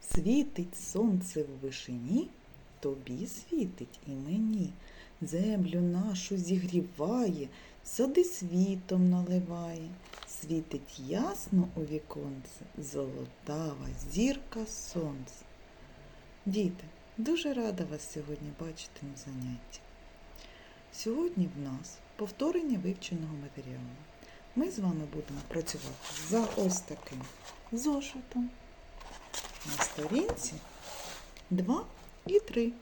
Світить сонце в вишині, тобі світить і мені. Землю нашу зігріває, сади світом наливає. Світить ясно у віконце, золотава зірка сонця. Діти, дуже рада вас сьогодні бачити на занятті. Сьогодні в нас повторення вивченого матеріалу. Ми з вами будемо працювати за ось таким зошитом. На сторінці 2 і 3.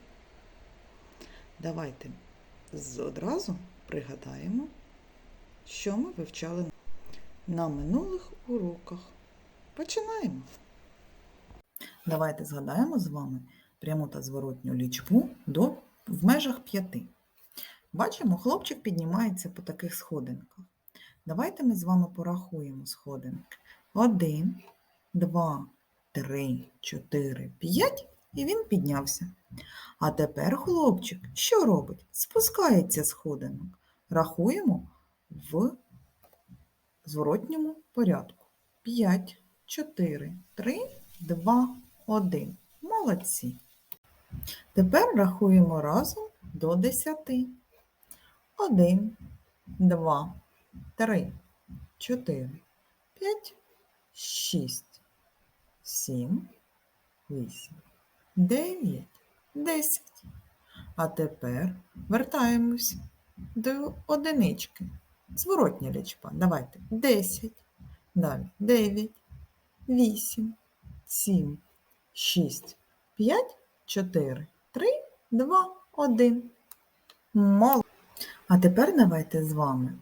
Давайте одразу пригадаємо, що ми вивчали на минулих уроках. Починаємо. Давайте згадаємо з вами пряму та зворотню лічбу до, в межах 5. Бачимо, хлопчик піднімається по таких сходинках. Давайте ми з вами порахуємо сходинки. 1, 2, 3, 4, 5 і він піднявся. А тепер хлопчик що робить? Спускається сходинок. Рахуємо в зворотньому порядку. 5, 4, 3, 2, 1. Молодці. Тепер рахуємо разом до 10. 1, 2, 3, 4, 5, 6, 7, 8, 9, 10. А тепер вертаємось до одинички. Зворотня лічба. Давайте 10. Далі 9, 8, 7, 6, 5, 4, 3, 2, 1. Мол. А тепер давайте з вами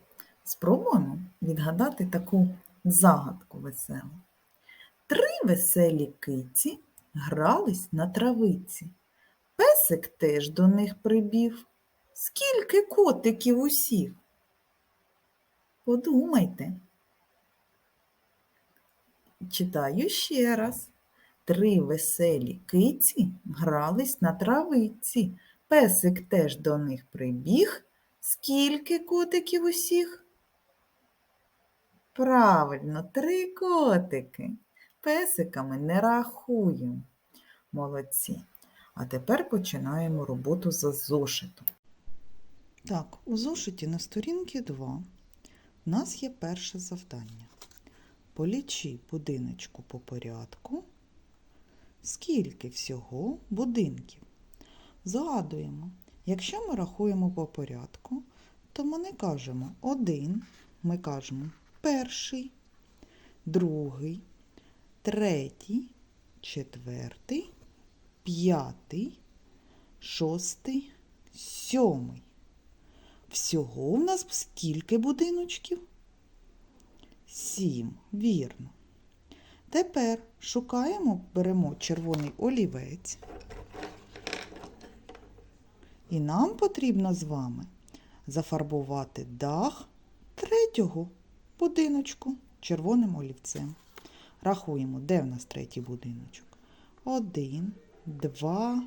спробуємо відгадати таку загадку веселу. Три веселі киці грались на травиці. Песик теж до них прибів. Скільки котиків усіх? Подумайте. Читаю ще раз. Три веселі киці грались на травиці. Песик теж до них прибіг. Скільки котиків усіх? Правильно, три котики. Песиками не рахуємо. Молодці. А тепер починаємо роботу за зошитом. Так, у зошиті на сторінці 2 у нас є перше завдання. Полічи будиночку по порядку. Скільки всього будинків? Згадуємо, якщо ми рахуємо по порядку, то ми не кажемо один, ми кажемо перший, другий, третій, четвертий, п'ятий, шостий, сьомий. Всього у нас скільки будиночків? Сім, вірно. Тепер шукаємо, беремо червоний олівець. І нам потрібно з вами зафарбувати дах третього будиночку червоним олівцем. Рахуємо, де в нас третій будиночок. Один, два,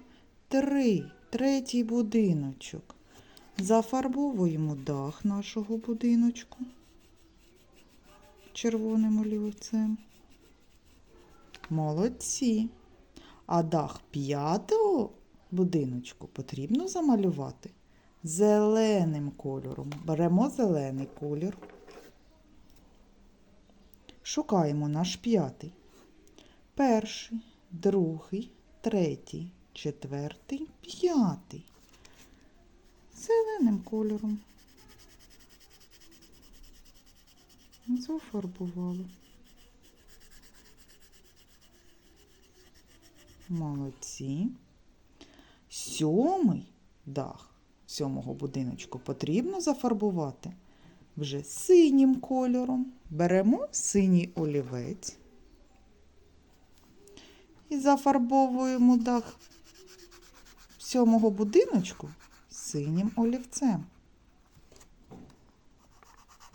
три. Третій будиночок. Зафарбовуємо дах нашого будиночку червоним олівцем. Молодці. А дах п'ятого будиночку потрібно замалювати зеленим кольором. Беремо зелений колір. Шукаємо наш п'ятий. Перший, другий, третій, четвертий, п'ятий. Зеленим кольором. Зафарбували. Молодці. Сьомий дах сьомого будиночку потрібно зафарбувати вже синім кольором. Беремо синій олівець і зафарбовуємо дах сьомого будиночку синім олівцем.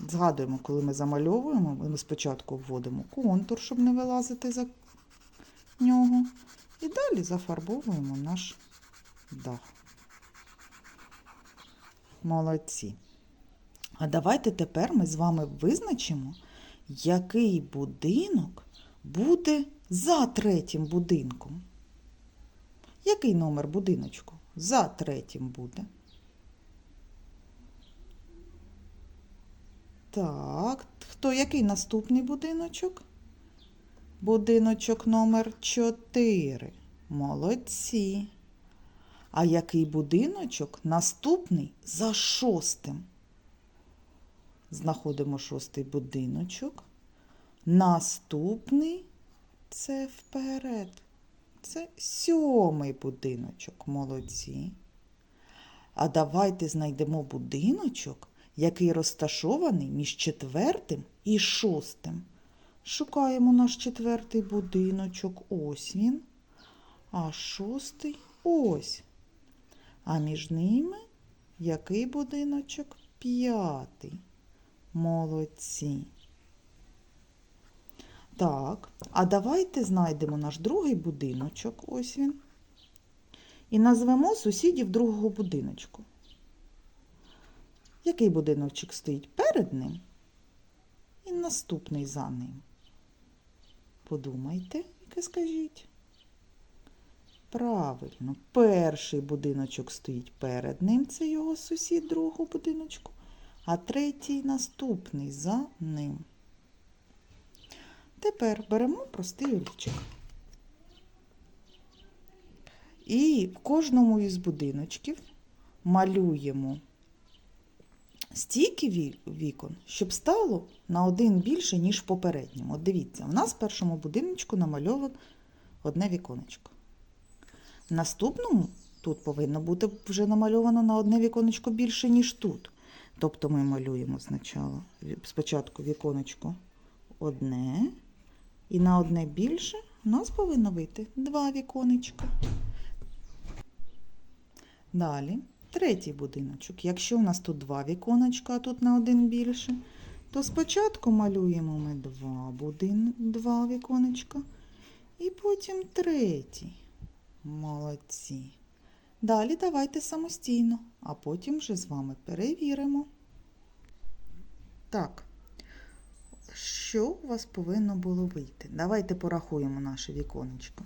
Згадуємо, коли ми замальовуємо, ми спочатку вводимо контур, щоб не вилазити за нього. І далі зафарбовуємо наш дах. Молодці. А давайте тепер ми з вами визначимо, який будинок буде за третім будинком. Який номер будиночку? За третім буде. Так, хто який наступний будиночок? Будиночок номер 4. Молодці. А який будиночок наступний за шостим? Знаходимо шостий будиночок. Наступний це вперед. Це сьомий будиночок. Молодці. А давайте знайдемо будиночок, який розташований між четвертим і шостим. Шукаємо наш четвертий будиночок. Ось він. А шостий ось. А між ними який будиночок? П'ятий. Молодці. Так, а давайте знайдемо наш другий будиночок. Ось він. І назвемо сусідів другого будиночку. Який будиночок стоїть перед ним? І наступний за ним. Подумайте, яке скажіть. Правильно, перший будиночок стоїть перед ним, це його сусід другого будиночку, а третій наступний за ним. Тепер беремо простий олівчик. І в кожному із будиночків малюємо стільки вікон, щоб стало на один більше, ніж в попередньому. Дивіться, у нас в першому будиночку намальовано одне віконечко. В наступному тут повинно бути вже намальовано на одне віконечко більше, ніж тут. Тобто ми малюємо спочатку, спочатку віконечко одне, і на одне більше у нас повинно вийти два віконечка. Далі, третій будиночок. Якщо у нас тут два віконечка, а тут на один більше, то спочатку малюємо ми два, будин... два віконечка, і потім третій. Молодці. Далі давайте самостійно, а потім вже з вами перевіримо. Так, що у вас повинно було вийти? Давайте порахуємо наше віконечко.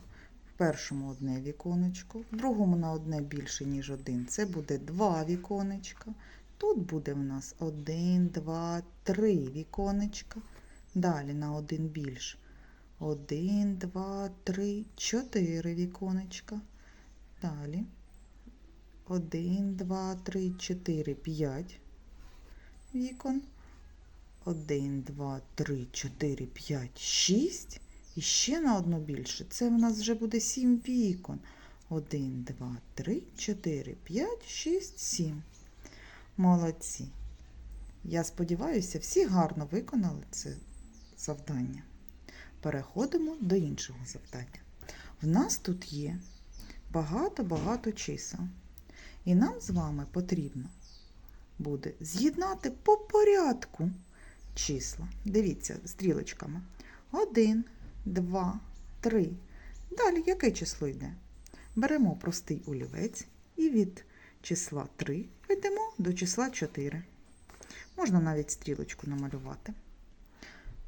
В першому одне віконечко, в другому на одне більше, ніж один. Це буде два віконечка. Тут буде в нас один, два, три віконечка. Далі на один більше. Один, два, три, чотири віконечка. Далі. Один, два, три, чотири, п'ять вікон. Один, два, три, чотири, п'ять, шість. І ще на одну більше. Це в нас вже буде сім вікон. Один, два, три, чотири, п'ять, шість, сім. Молодці. Я сподіваюся, всі гарно виконали це завдання. Переходимо до іншого завдання. В нас тут є багато-багато чисел. І нам з вами потрібно буде з'єднати по порядку числа. Дивіться, стрілочками. Один, два, три. Далі яке число йде? Беремо простий олівець і від числа 3 йдемо до числа 4. Можна навіть стрілочку намалювати.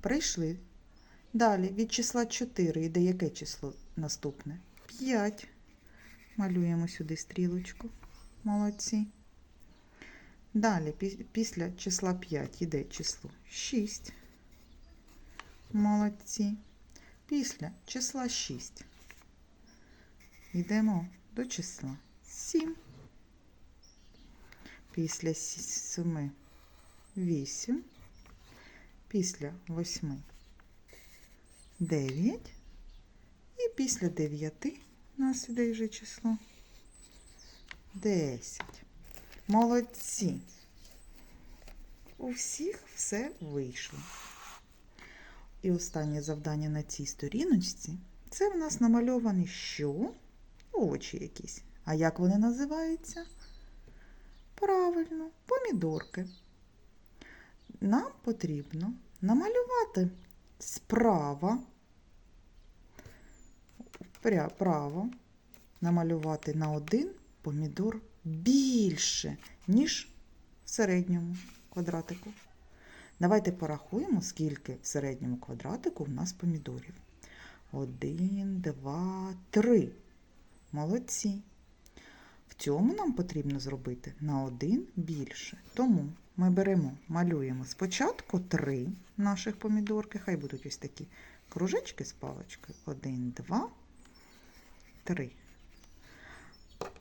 Прийшли. Далі від числа 4 йде яке число наступне? 5. Малюємо сюди стрілочку. Молодці. Далі, після числа 5 йде число 6. Молодці. Після числа 6 йдемо до числа 7. Після 7 8. Після 8 9. І після 9 у нас іде вже число 10. Молодці. У всіх все вийшло. І останнє завдання на цій сторіночці це в нас намальовані що? Овочі якісь. А як вони називаються? Правильно, помідорки. Нам потрібно намалювати справа, право, намалювати на один помідор більше, ніж в середньому квадратику. Давайте порахуємо, скільки в середньому квадратику в нас помідорів. Один, два, три. Молодці. В цьому нам потрібно зробити на один більше. Тому ми беремо, малюємо спочатку три наших помідорки. Хай будуть ось такі кружечки з паличкою. Один, два, три.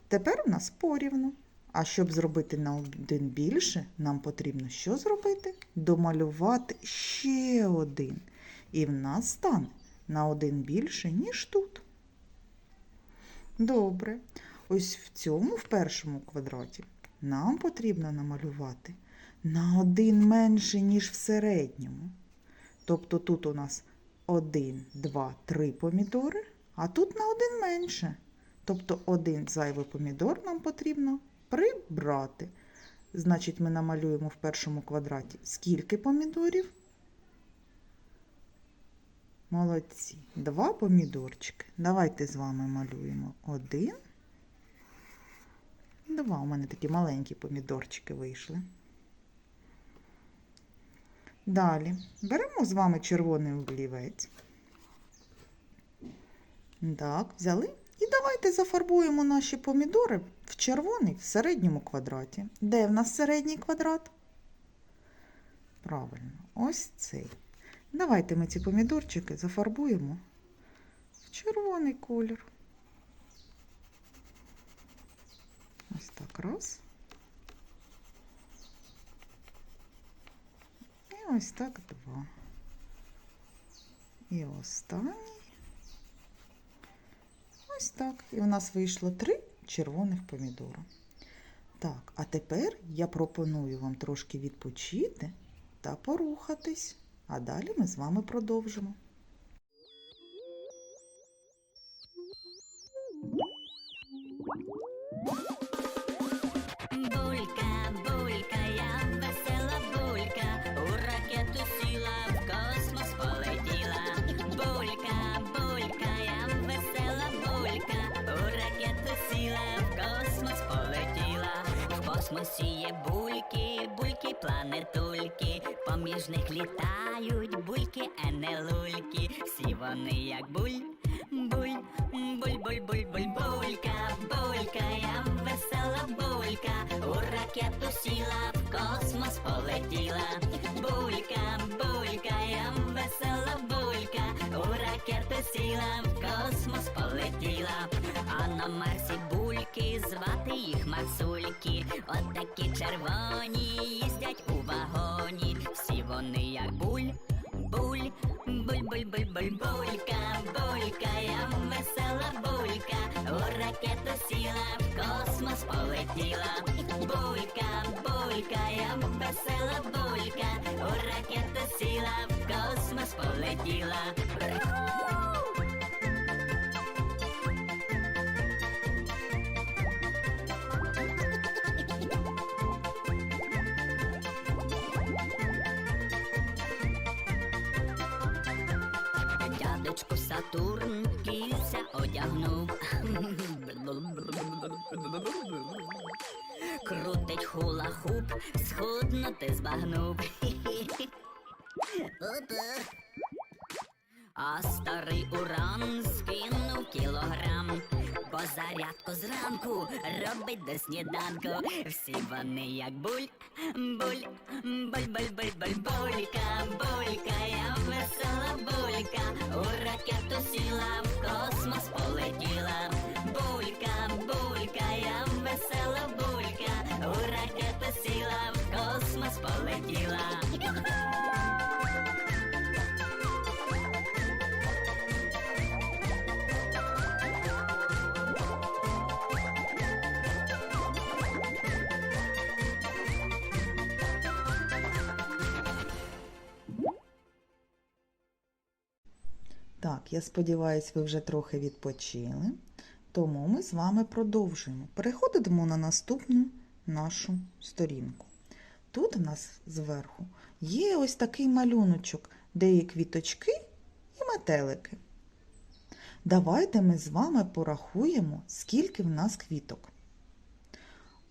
Тепер у нас порівну. А щоб зробити на один більше, нам потрібно що зробити? Домалювати ще один. І в нас стане на один більше, ніж тут. Добре. Ось в цьому, в першому квадраті, нам потрібно намалювати на один менше, ніж в середньому. Тобто тут у нас 1, 2, 3 помідори, а тут на один менше. Тобто один зайвий помідор нам потрібно прибрати. Значить, ми намалюємо в першому квадраті скільки помідорів? Молодці. Два помідорчики. Давайте з вами малюємо один. Два. У мене такі маленькі помідорчики вийшли. Далі беремо з вами червоний олівець. Так, взяли. Давайте зафарбуємо наші помідори в червоний в середньому квадраті. Де в нас середній квадрат? Правильно, ось цей. Давайте ми ці помідорчики зафарбуємо в червоний колір. Ось так раз. І ось так два. І останній. Ось так. І у нас вийшло три червоних помідора. Так, а тепер я пропоную вам трошки відпочити та порухатись. А далі ми з вами продовжимо. Бульки, бульки, планетульки, поміж них літають бульки, енелульки. Всі вони як буль, буль, буль, буль, буль, буль, булька, булька, я весела булька, у ракету сіла, космос полетіла. Булька, булька, я весела булька, у ракету сіла, в космос полетіла. А на Марсі бульки, звати їх Марсульки. От такі червоні їздять у вагоні. Всі вони як буль, буль, буль, буль, буль, буль, булька, булька, я весела булька, у ракету сіла, в космос полетіла. Булька, булька, я весела булька, у ракету сіла, в космос полетіла. Одягнув. Крутить хула-хуп, схуднути збагнув. А старий уран скинув кілограм, бо зарядку зранку робить до сніданку. Всі вони як буль, буль, буль, буль, буль, буль, булька, булька, я весела булька, у ракету сіла, в космос Так, я сподіваюся, ви вже трохи відпочили. Тому ми з вами продовжуємо. Переходимо на наступну нашу сторінку. Тут в нас зверху є ось такий малюночок, де є квіточки і метелики. Давайте ми з вами порахуємо, скільки в нас квіток.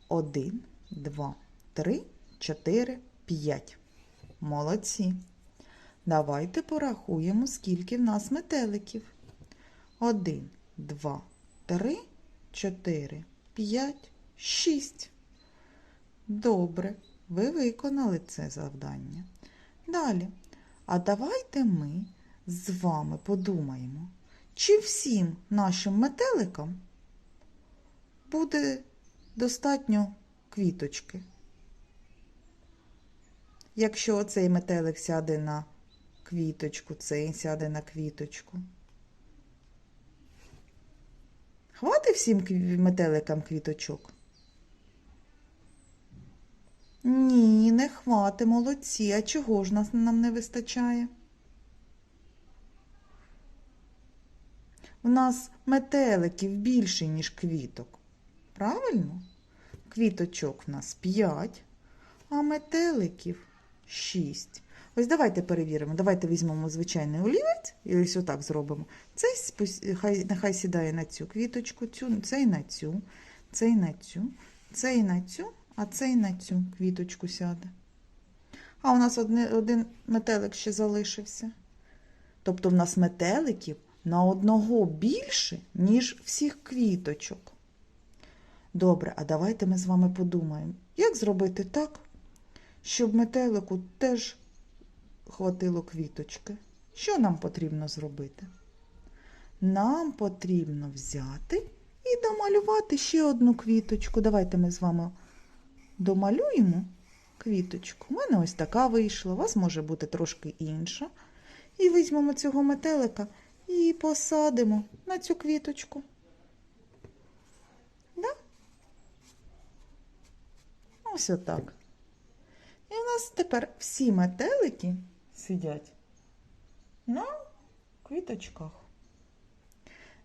Один, два, три, чотири, п'ять. Молодці. Давайте порахуємо, скільки в нас метеликів. Один, два, три, чотири, п'ять, шість. Добре, ви виконали це завдання. Далі. А давайте ми з вами подумаємо, чи всім нашим метеликам буде достатньо квіточки. Якщо цей метелик сяде на квіточку, цей сяде на квіточку. Хватить всім метеликам квіточок? Ні, не хвати, молодці. А чого ж нас нам не вистачає? У нас метеликів більше, ніж квіток. Правильно? Квіточок в нас 5, а метеликів 6. Ось давайте перевіримо. Давайте візьмемо звичайний олівець і ось отак зробимо. Цей хай, нехай сідає на цю квіточку, цю, цей на цю, цей на цю, цей на цю, а цей на цю квіточку сяде. А у нас одне, один метелик ще залишився. Тобто в нас метеликів на одного більше, ніж всіх квіточок. Добре, а давайте ми з вами подумаємо, як зробити так, щоб метелику теж хватило квіточки. Що нам потрібно зробити? Нам потрібно взяти і домалювати ще одну квіточку. Давайте ми з вами домалюємо квіточку. У мене ось така вийшла, у вас може бути трошки інша. І візьмемо цього метелика і посадимо на цю квіточку. Да? Ось отак. І у нас тепер всі метелики сидять на квіточках.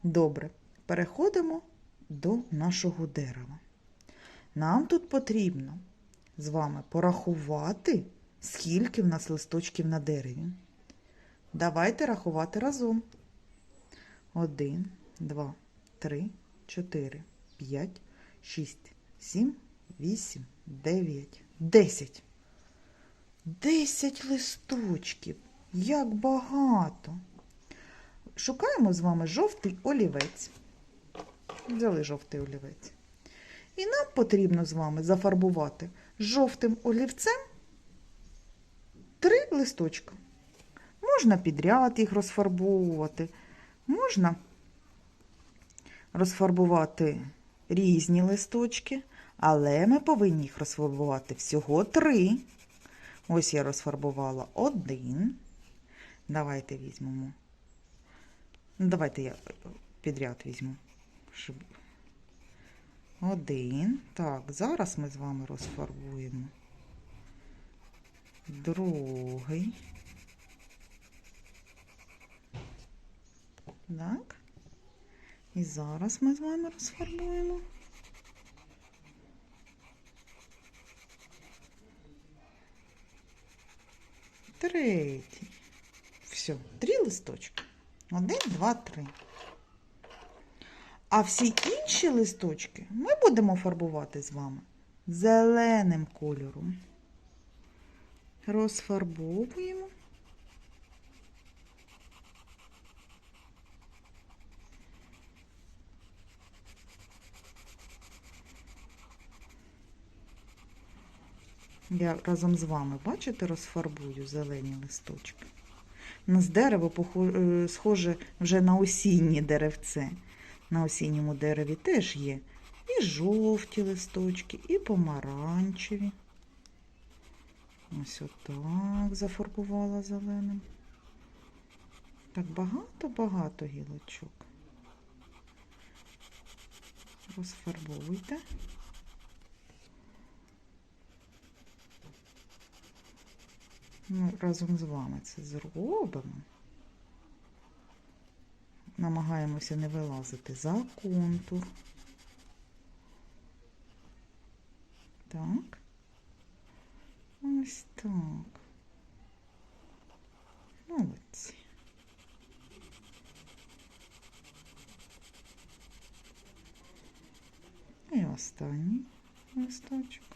Добре, переходимо до нашого дерева. Нам тут потрібно з вами порахувати, скільки в нас листочків на дереві. Давайте рахувати разом. Один, два, три, чотири, п'ять, шість, сім, вісім, дев'ять, десять. Десять листочків. Як багато. Шукаємо з вами жовтий олівець. Взяли жовтий олівець. І нам потрібно з вами зафарбувати жовтим олівцем три листочка. Можна підряд їх розфарбовувати, можна розфарбувати різні листочки, але ми повинні їх розфарбувати всього три. Ось я розфарбувала один. Давайте візьмемо. Ну, давайте я підряд візьму. Один. Так, зараз ми з вами розфарбуємо. Другий. Так. І зараз ми з вами розфарбуємо. Третій. Все, три листочки. Один, два, три. А всі інші листочки ми будемо фарбувати з вами зеленим кольором. Розфарбовуємо. Я разом з вами, бачите, розфарбую зелені листочки. У нас дерево е, схоже вже на осіннє деревце. На осінньому дереві теж є і жовті листочки, і помаранчеві. Ось отак зафарбувала зеленим. Так багато-багато гілочок. Розфарбовуйте. Ми разом з вами це зробимо. Намагаємося не вилазити за контур. Так. Ось так. Молодці. І останній листочок.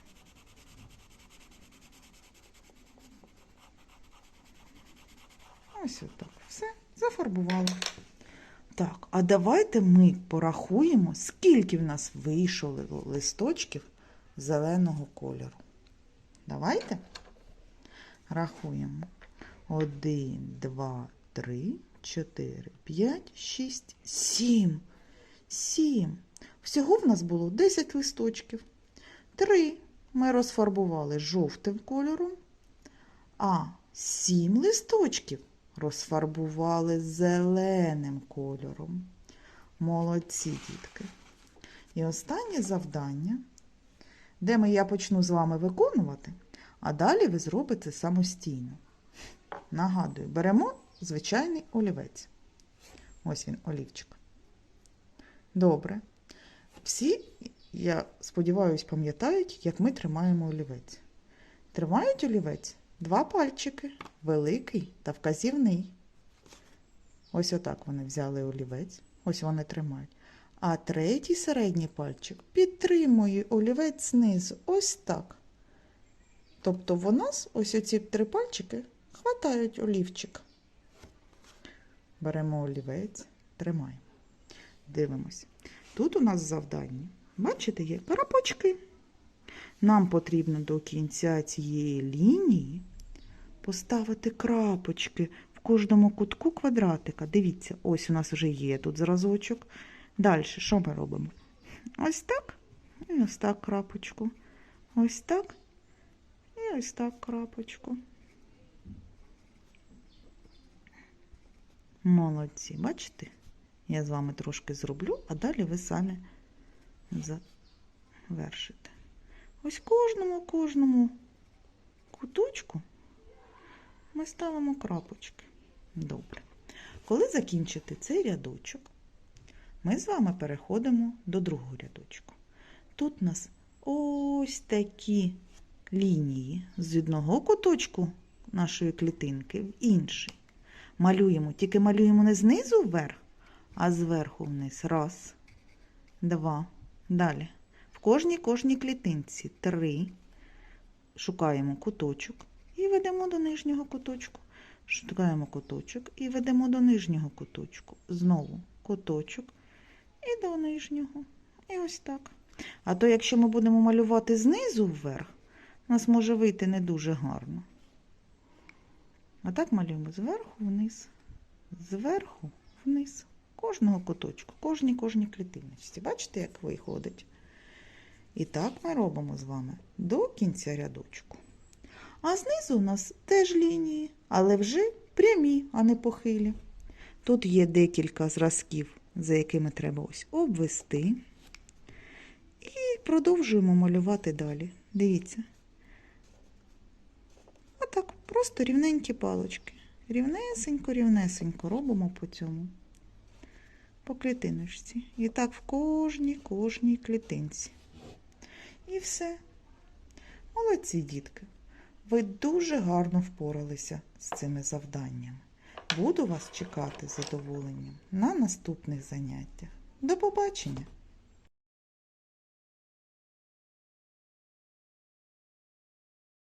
Ось отак. Все, зафарбувала. Так, а давайте ми порахуємо, скільки в нас вийшло листочків зеленого кольору. Давайте рахуємо. Один, два, три, чотири, п'ять, шість, сім. Сім. Всього в нас було 10 листочків. Три ми розфарбували жовтим кольором, а сім листочків розфарбували зеленим кольором. Молодці, дітки. І останнє завдання, де ми я почну з вами виконувати, а далі ви зробите самостійно. Нагадую, беремо звичайний олівець. Ось він, олівчик. Добре. Всі, я сподіваюся, пам'ятають, як ми тримаємо олівець. Тримають олівець два пальчики, великий та вказівний. Ось отак вони взяли олівець. Ось вони тримають. А третій середній пальчик підтримує олівець знизу. Ось так. Тобто в нас ось оці три пальчики хватають олівчик. Беремо олівець, тримаємо. Дивимось. Тут у нас завдання, бачите, є крапочки. Нам потрібно до кінця цієї лінії поставити крапочки в кожному кутку квадратика. Дивіться, ось у нас вже є тут зразочок. Далі, що ми робимо? Ось так і ось так крапочку. Ось так і ось так крапочку. Молодці, бачите? Я з вами трошки зроблю, а далі ви самі завершите. Ось кожному, кожному куточку ми ставимо крапочки. Добре. Коли закінчите цей рядочок, ми з вами переходимо до другого рядочку. Тут у нас ось такі лінії з одного куточку нашої клітинки в інший. Малюємо, тільки малюємо не знизу вверх, а зверху вниз. Раз, два. Далі. Кожній кожній клітинці три. Шукаємо куточок і ведемо до нижнього куточку. Шукаємо куточок і ведемо до нижнього куточку. Знову куточок і до нижнього. І ось так. А то, якщо ми будемо малювати знизу вверх, у нас може вийти не дуже гарно. А так малюємо зверху вниз, зверху вниз. Кожного куточку, кожній кожній клітиночці. Бачите, як виходить? І так ми робимо з вами до кінця рядочку. А знизу у нас теж лінії, але вже прямі, а не похилі. Тут є декілька зразків, за якими треба ось обвести. І продовжуємо малювати далі. Дивіться. Отак, просто рівненькі палочки. Рівнесенько, рівнесенько робимо по цьому. По клітиночці. І так в кожній, кожній клітинці. І все. Молодці, дітки. Ви дуже гарно впоралися з цими завданнями. Буду вас чекати з задоволенням на наступних заняттях. До побачення!